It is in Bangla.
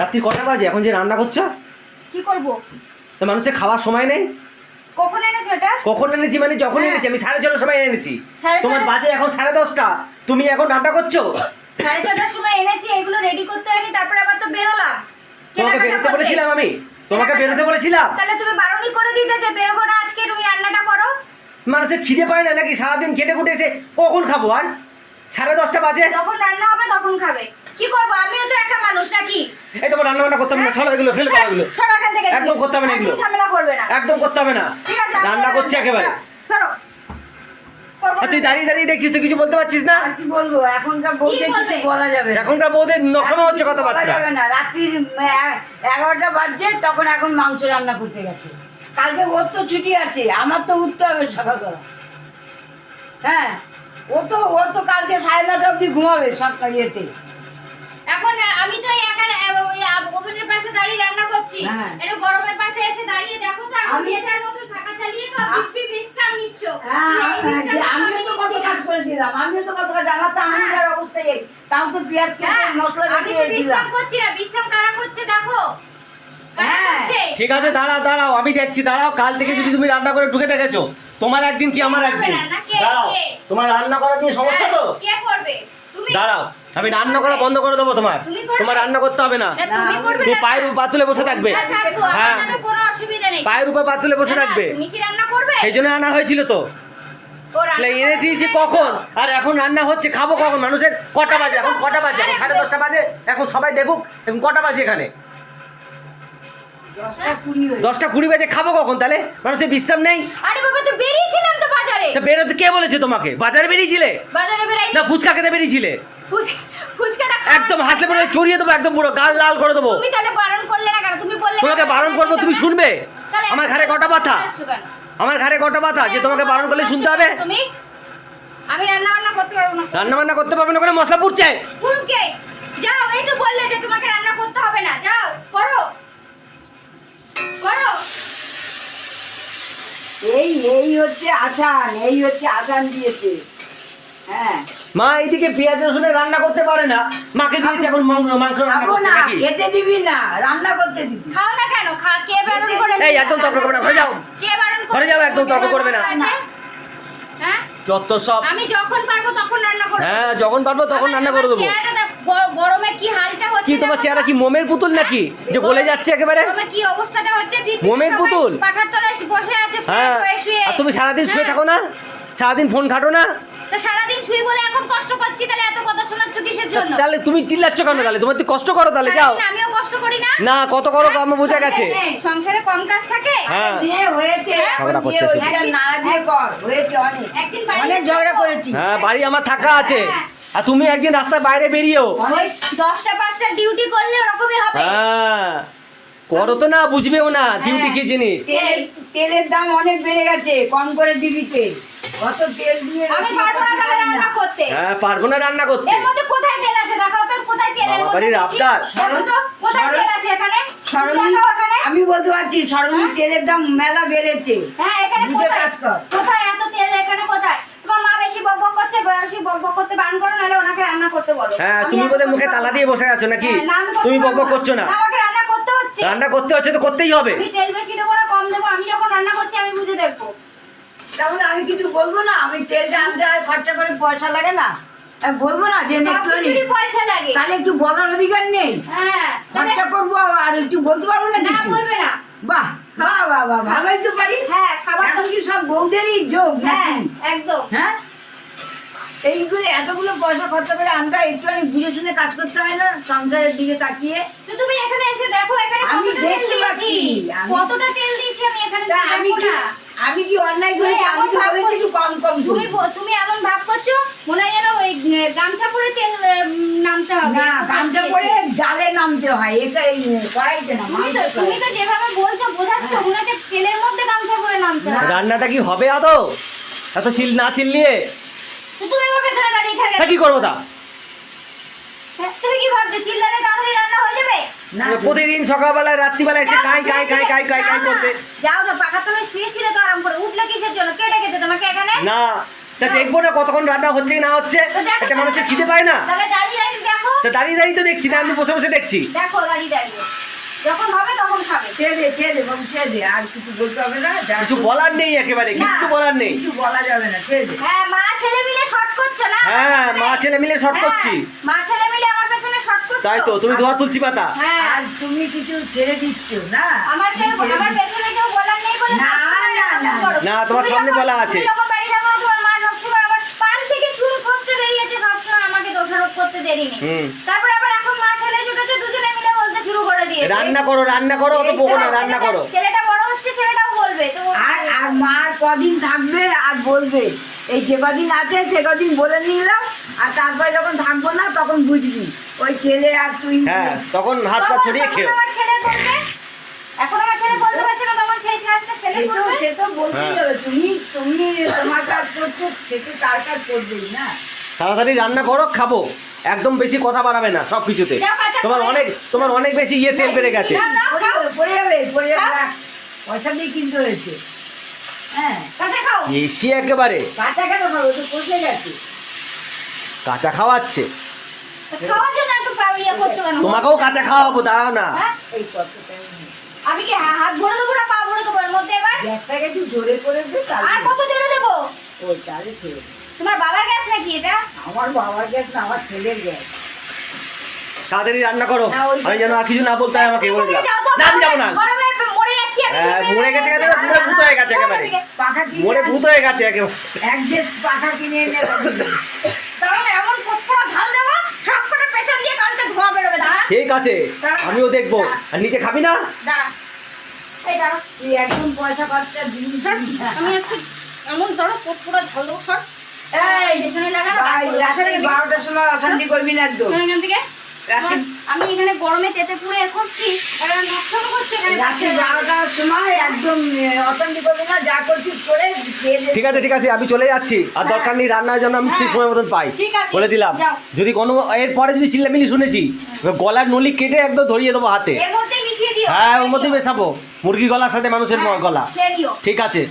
রাত্রি কটা বাজে? এখন যে রান্না করছ? কি করব? তো মানুষের খাওয়ার সময় নেই? কখন এনেছো এটা? কখন এনেছি মানে যখন হ্যাঁ। এনেছি আমি সাড়ে ছটার সময় এনেছি। তোমার বাজে এখন সাড়ে দশটা। তুমি এখন রান্না করছ? সাড়ে ছটার সময় এনেছি এগুলো রেডি করতে হয়নি তারপরে আবার তো বেরোলাম। তোমাকে বেরোতে বলেছিলাম আমি। তোমাকে বেরোতে বলেছিলাম। তাহলে তুমি বারণই করে দিতে যে বেরোবো না আজকে তুমি রান্নাটা করো। মানুষের খিদে পায় না নাকি? সারাদিন খেটে খুটে এসে কখন খাব আর? সাড়ে দশটা বাজে। যখন রান্না হবে তখন খাবে। কি করব? আমিও তো একা মানুষ নাকি? এই তোমার রান্না বান্না করতে হবে না চলো এগুলো ফেলে দাও এগুলো সরো এখান থেকে। একদম করতে হবে না এগুলো। ঝামেলা করবে না। একদম করতে হবে না। ঠিক আছে আমি রান্না করছি একেবারে। সরো। তুই দাঁড়িয়ে দাঁড়িয়ে দেখছিস তুই কিছু বলতে পারছিস না? আর কি বলব? এখনকার বউদের বলবে? কিছু বলা যাবে এখনকার বউদের নকশমা হচ্ছে এখন বলা কথাবার্তা। যাবে না। রাত্রির এগারোটা বাজছে তখন এখন মাংস রান্না করতে গেছে। কালকে ওর তো ছুটি আছে আমার তো উঠতে হবে সকালবেলা হ্যাঁ ও তো ও তো কালকে সাড়ে নটা অব্দি ঘুমাবে সকাল ইয়েতে। এখন আমি তো একা ওই ওভেনের পাশে দাঁড়িয়ে রান্না করছি। হ্যাঁ। একটু গরমের পাশে এসে দাঁড়িয়ে দেখো তো আমি- যার মতো ফাঁকা চালিয়ে তো দিব্যি বিশ্রাম নিচ্ছ। হ্যাঁ, আমিও আমি তো কত কাজ করে দিলাম আমিও তো কত কাজ আমার তো আঙুলের অবস্থা এই তাও তো পেঁয়াজ কেটে হ্যাঁ, মশলা আমি তো বিশ্রাম করছি না বিশ্রাম কারা করছে দেখো। হ্যাঁ। ঠিক আছে দাঁড়াও দাঁড়াও আমি দেখছি দাঁড়াও কাল থেকে যদি তুমি রান্না করে ঢুকে দেখেছ তোমার একদিন কি আমার একদিন? দাঁড়াও তোমার রান্না করা নিয়ে সমস্যা তো? হ্যাঁ, কে করবে? তুমি দাঁড়াও। আমি রান্না করা বন্ধ করে দেবো তোমার। তোমার রান্না করতে হবে না। তুমি? পায়ের উপর পা তুলে বসে থাকবে। হ্যাঁ, পায়ের উপর পা তুলে বসে থাকবে। তুমি কি রান্না করবে? সেই জন্য আনা হয়েছিল তো। এনে দিয়েছি কখন? আর এখন রান্না হচ্ছে খাব কখন? মানুষের কটা বাজে এখন কটা বাজে? এখন সাড়ে দশটা বাজে এখন সবাই দেখুক এখন কটা বাজে এখানে? দশটা কুড়ি বাজে খাব কখন তাহলে? মানুষের বিশ্রাম নেই। আরে বাবা তো বেরিয়েছিলাম তো বাজারে। তা বেরোতে কে বলেছে তোমাকে? বাজারে বেরিয়েছিলে? না ফুচকা খেতে বেরিয়েছিলে? ফুচকাটা একদম হাসলে পরে চড়িয়ে দেবো একদম পুরো গাল লাল করে দেবো। তুমি তাহলে বারণ করলে না কেন? তুমি বললে তোমাকে বারণ করব তুমি শুনবে? আমার কেন কটা ব্যথা আমার ঘাড়ে কটা ব্যথা যে তোমাকে বারণ করলে শুনতে হবে? তুমি? আমি রান্না বান্না করতে পারব না। রান্না বান্না করতে পারবে না করে মশলা পুড়ছে। পুরুকে যাও এই তো বললে যে তোমাকে রান্না করতে হবে না। যাও করো। করো। এই এই হচ্ছে আসান এই হচ্ছে আসান দিয়েছে। হ্যাঁ মা এইদিকে পেঁয়াজ রসুনের রান্না করতে পারে না। মাকে দিয়েছে এখন মাংস রান্না করতে না খেতে দিবি না রান্না করতে দিবি। খাও না কেন? খা কে বারণ করে এই, একদম তর্ক করবে না, ঘরে যাও। কে বারণ করে ঘরে যাও, একদম তর্ক করবে না। হ্যাঁ? যত সব আমি যখন পারব তখন রান্না করব। হ্যাঁ যখন পারব তখন রান্না করে দেবো। গরমে কি হালটা হচ্ছে কি তোমার চেহারা কি মোমের পুতুল নাকি? যে গলে যাচ্ছে একেবারে? গরমে কি অবস্থাটা হচ্ছে? মোমের পুতুল? পাখার তলায় বসে আছে হ্যাঁ। আর তুমি সারাদিন শুয়ে হ্যাঁ। থাকো না? সারাদিন ফোন ঘাটো না? তা সারাদিন শুই বলে এখন কষ্ট করছি তাহলে এত কথা শোনাচ্ছ কিসের জন্য? তাহলে তুমি চিল্লাচ্ছ কেন তাহলে? তোমার তুই কষ্ট করো তাহলে যাও। আমিও কষ্ট করি না। না কত করো আমার বোঝা গেছে। সংসারে কম কাজ থাকে। হ্যাঁ। বিয়ে হয়েছে ঝগড়া করছে হয়েছে, নাড়া দিয়ে কর হয়েছে অনেক। একদিন বাড়ি অনেক ঝগড়া করেছি। বাড়ি আমার থাকা আছে। আর তুমি একদিন রাস্তায় বাইরে বেরিয়েও। দশটা পাঁচটা ডিউটি করলে ওরকমই হবে। হ্যাঁ। করো তো না বুঝবেও না ডিউটি কি জিনিস। তেল তেলের দাম অনেক বেড়ে গেছে কম করে দিবি তেল তেল দিয়ে আমি পারব না তাহলে রান্না করতে। হ্যাঁ পারব না রান্না করতে। এর মধ্যে কোথায় তেল আছে দেখাও তো কোথায় তেলের বাবা মধ্যে বাড়ির দেখো তো কোথায় তেল আছে এখানে? সরলি আমি বলতে পারছি সরলি হ্যাঁ? তেলের দাম মেলা বেড়েছে। হ্যাঁ এখানে কোথায়? কোথায় এত তেল এখানে কোথায়? তোমার মা বেশি বকবক করছে বেশি বকবক করতে বারণ করো নাহলে ওনাকে রান্না করতে বলো হ্যাঁ তুমি বোধহয় মুখে তালা দিয়ে বসে আছো নাকি? তুমি বকবক করছ না? আমাকে রান্না করতে হচ্ছে। রান্না করতে হচ্ছে তো করতেই হবে। আমি তেল বেশি দেবো না কম দেবো আমি যখন রান্না করছি আমি বুঝে দেখব তাহলে আমি কিছু বলব না? আমি তেলটা আনতে হয় খরচা করে পয়সা লাগে না। আমি বলব না যে একটু পয়সা লাগে। তাহলে একটু বলার অধিকার নেই। হ্যাঁ খরচা করব আর একটু বলতে পারব না কিছু? বলবে না। বাহ বাহ বাহ বাহ ভালোই তো পারি। হ্যাঁ খাবার কি সব বউদেরই যোগ হ্যাঁ একদম। হ্যাঁ? এইগুলো এতগুলো পয়সা খরচা করে হয় একটুখানি বুঝে শুনে কাজ করতে হয় না সংসারের দিকে তাকিয়ে। তো তুমি এখানে এসে দেখো এখানে কতটা তেল দিয়েছি। আমি- কতটা তেল দিয়েছি আমি এখানে আমি না। অন্যায় তুমি আমি ভাব বলেছি কম কম তুমি তুমি এমন ভাব করছ মনে হয় যেন ওই গামছা পরে তেল নামতে হবে। না গামছা পরে জালে নামতে হয় এটা এই কড়াইতে না তুমি তো তুমি তো যেভাবে বলছো বোঝাচ্ছ। মনে হচ্ছে তেলের মধ্যে গামছা পরে নামতে হবে। রান্নাটা কি হবে আদৌ এত চিল না চিল্লিয়ে? তুমি আমার পেছনে দাঁড়িয়ে থাকে। কি করব তা? হ্যাঁ, তুমি কি ভাবছ চিল্লালে তাড়াতাড়ি রান্না হয়ে যাবে? প্রতিদিন সকালবেলায় রাত্রিবেলায় এসে কাই কাই কাই কাই কাই কাই করবে যাও না পাখা তলায় শুয়েছিলে তো আরাম করে। উঠলে কিসের জন্য? কে ডেকেছে তোমাকে এখানে? না তা দেখব না কতক্ষণ রান্না হচ্ছে কি না হচ্ছে। একটা মানুষের খিদে পায় না। তাহলে দাঁড়িয়ে দাঁড়িয়ে দেখো। তা দাঁড়িয়ে দাঁড়িয়ে তো দেখছি না আমি বসে বসে দেখছি। দেখো দাঁড়িয়ে দাঁড়িয়ে। যখন হবে তখন খাবে। ছেড়ে দে ছেড়ে দে বাবু ছেড়ে দে। আর কিছু বলতে হবে না কিছু বলার নেই একেবারে কিছু বলার নেই। কিছু বলা যাবে না ছেড়ে হ্যাঁ মা ছেলে মিলে শর্ট করছ না? হ্যাঁ মা ছেলে মিলে শর্ট হ্যাঁ, করছি। মা ছেলে মিলে আমার পেছনে শর্ট করছ তাই তো তুমি ধোয়া তুলছি পাতা। হ্যাঁ। আর তুমি কিছু ছেড়ে দিচ্ছ না? আমার আমার পেছনে কেউ বলার নেই বলে না, না, না। না, তোমার সামনে বলা আছে। তুমি যখন বাড়ি যাব তোমার মা সবসময় আমার পান থেকে চুল খসতে বেরিয়েছে সবসময় আমাকে দোষারোপ করতে দেরি নেই। হুম। তারপরে আবার এখন মা ছেলে জুটেছে দুজনে মিলে বলতে শুরু করে দিয়েছে। রান্না করো রান্না করো অত বকো না রান্না করো। ছেলেটা বড় হচ্ছে ছেলেটাও বলবে। তো আর আর মার কদিন থাকবে আর বলবে। এই যে কদিন আছে সে কদিন বলে নিলাম আর তারপরে যখন থাকব না তখন বুঝবি। ওই ছেলে আর তুই হ্যাঁ তখন হাত পা ছড়িয়ে খেও আমার ছেলে বলবে এখন আমার ছেলে বলতে পারছে না তখন সেই ছেলে তো সে তো বলতেই হ্যাঁ। তুমি তুমি তোমার কাজ করছ সে তো তার কাজ করবেই না। তাড়াতাড়ি রান্না করো খাব। একদম বেশি কথা বাড়াবে না সব কিছুতে। তোমার অনেক তোমার অনেক বেশি ইয়ে তেল বেড়ে গেছে। পয়সা দিয়ে কিনতে হয়েছে। হ্যাঁ এসি একেবারে। কাঁচা খাওয়াচ্ছে। তোমাকেও কাঁচা খাওয়াবো দাঁড়াও না। হ্যাঁ? আমি কি হাত ভরে দেবো না পা ভরে দেবো এর মধ্যে এবার? গ্যাসটাকে একটু জোরে করে দে আর কত জোরে দেবো? ওই তাহলে তোমার বাবার গ্যাস নাকি এটা? আমার বাবার গ্যাস না আমার ছেলের গ্যাস। তাড়াতাড়ি রান্না করো। আমি যেন আর কিছু না বলতে হয় আমাকে বলে দাও যাও না আমি যাব না। গরমে মরে যাচ্ছি আমি হ্যাঁ, মরে গেছে গেছে পুরো ভূত হয়ে গেছে একেবারে। পাখা কিনে মরে ভূত হয়ে গেছে একেবারে। এক দেশ পাখা কিনে এনে রাখবি। কারণ এমন কতটা ঝাল দেবো সব কটা পেছন দিয়ে কালকে ধোঁয়া বেরোবে দাঁড়া ঠিক আছে আমিও দেখব। আর নিচে খাবি না? এই একদম পয়সা খরচা আমি আজকে এমন ধরো কতটা ঝাল দেবো সর। এই পেছনে লাগা ভাই, রাত্রি বারোটার সময় অশান্তি করবি না একদম। এখান থেকে? আমি এখানে গরমে তেতে পুড়ে করছি নষ্ট করছে এখানে রাত্রি। সময় একদম আহ, অশান্তি করবি না যা করছিস করে ঠিক আছে ঠিক আছে আমি চলে যাচ্ছি। আর দরকার নেই রান্নার জন্য আমি ঠিক হ্যাঁ, সময় মতন পাই। বলে দিলাম। যদি কোনো এরপরে যদি চিল্লামিলি শুনেছি গলার নলি কেটে একদম ধরিয়ে দেবো হাতে। হ্যাঁ ওর মধ্যে। মেশাবো। মুরগি গলার সাথে মানুষের হ্যাঁ, গলা। ঠিক আছে।